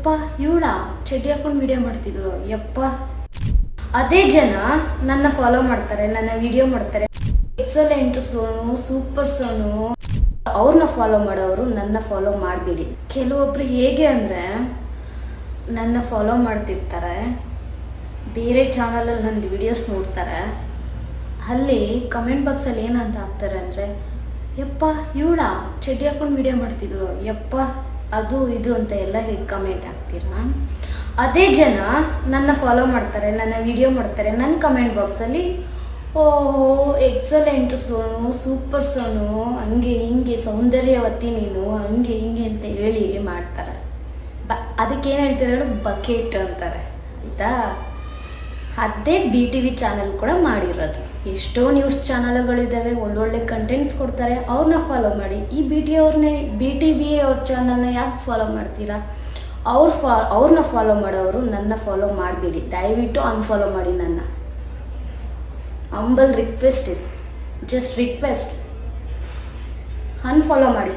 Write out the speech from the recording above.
ಯಪ್ಪ, ಇವಳ ಚಡ್ಡಿ ಹಾಕೊಂಡು ವಿಡಿಯೋ ಮಾಡ್ತಿದ್ಲು ಯಪ್ಪ. ಅದೇ ಜನ ನನ್ನ ಫಾಲೋ ಮಾಡ್ತಾರೆ, ನನ್ನ ವಿಡಿಯೋ ಮಾಡ್ತಾರೆ. Excellent Sonu super Sonu. ಅವ್ರನ್ನ ಫಾಲೋ ಮಾಡೋರು ನನ್ನ ಫಾಲೋ ಮಾಡಬೇಡಿ. ಕೆಲವೊಬ್ರು ಹೇಗೆ ಅಂದರೆ ನನ್ನ ಫಾಲೋ ಮಾಡ್ತಿರ್ತಾರೆ, ಬೇರೆ ಚಾನಲಲ್ಲಿ ನನ್ನ ವಿಡಿಯೋಸ್ ನೋಡ್ತಾರೆ. ಅಲ್ಲಿ ಕಮೆಂಟ್ ಬಾಕ್ಸಲ್ಲಿ ಏನಂತ ಹಾಕ್ತಾರೆ ಅಂದರೆ, ಯಪ್ಪ, ಇವಳ ಚಡ್ಡಿ ಹಾಕೊಂಡು ವಿಡಿಯೋ ಮಾಡ್ತಿದ್ಲು ಯಪ್ಪ. ಅದು ಇದು ಅಂತ ಎಲ್ಲ ಹೇಗೆ ಕಮೆಂಟ್ ಹಾಕ್ತೀರಾ? ಅದೇ ಜನ ನನ್ನ ಫಾಲೋ ಮಾಡ್ತಾರೆ, ನನ್ನ ವಿಡಿಯೋ ಮಾಡ್ತಾರೆ ನನ್ನ ಕಮೆಂಟ್ ಬಾಕ್ಸಲ್ಲಿ ಓಹೋ ಎಕ್ಸಲೆಂಟ್ ಸೋನು ಸೂಪರ್ ಸೋನು, ಹಂಗೆ ಹಿಂಗೆ ಸೌಂದರ್ಯವತಿ ನೀನು, ಹಂಗೆ ಹಿಂಗೆ ಅಂತ ಹೇಳಿ ಮಾಡ್ತಾರೆ. ಬ, ಅದಕ್ಕೇನು ಹೇಳ್ತಾರೆ ಹೇಳು? ಬಕೆಟ್ ಅಂತಾರೆ, ಆಯಿತಾ? ಅದೇ ಬಿ ಟಿ ವಿ ಚಾನಲ್ ಕೂಡ ಮಾಡಿರೋದು. ಎಷ್ಟೋ ನ್ಯೂಸ್ ಚಾನಲ್ಗಳಿದ್ದಾವೆ ಒಳ್ಳೊಳ್ಳೆ ಕಂಟೆಂಟ್ಸ್ ಕೊಡ್ತಾರೆ ಅವ್ರನ್ನ ಫಾಲೋ ಮಾಡಿ. ಈ ಬಿ ಟಿ ಅವ್ರನ್ನೇ ಬಿ ಟಿ ವಿ ಅವ್ರ ಚಾನಲ್ನ ಯಾಕೆ ಫಾಲೋ ಮಾಡ್ತೀರಾ? ಅವ್ರ ಫಾ ಅವ್ರನ್ನ ಫಾಲೋ ಮಾಡೋರು ನನ್ನ ಫಾಲೋ ಮಾಡಬೇಡಿ. ದಯವಿಟ್ಟು ಅನ್ಫಾಲೋ ಮಾಡಿ ನನ್ನ. ಅಂಬಲ್ ರಿಕ್ವೆಸ್ಟ್ ಇದು. ಜಸ್ಟ್ ರಿಕ್ವೆಸ್ಟ್ ಅನ್ಫಾಲೋ ಮಾಡಿ.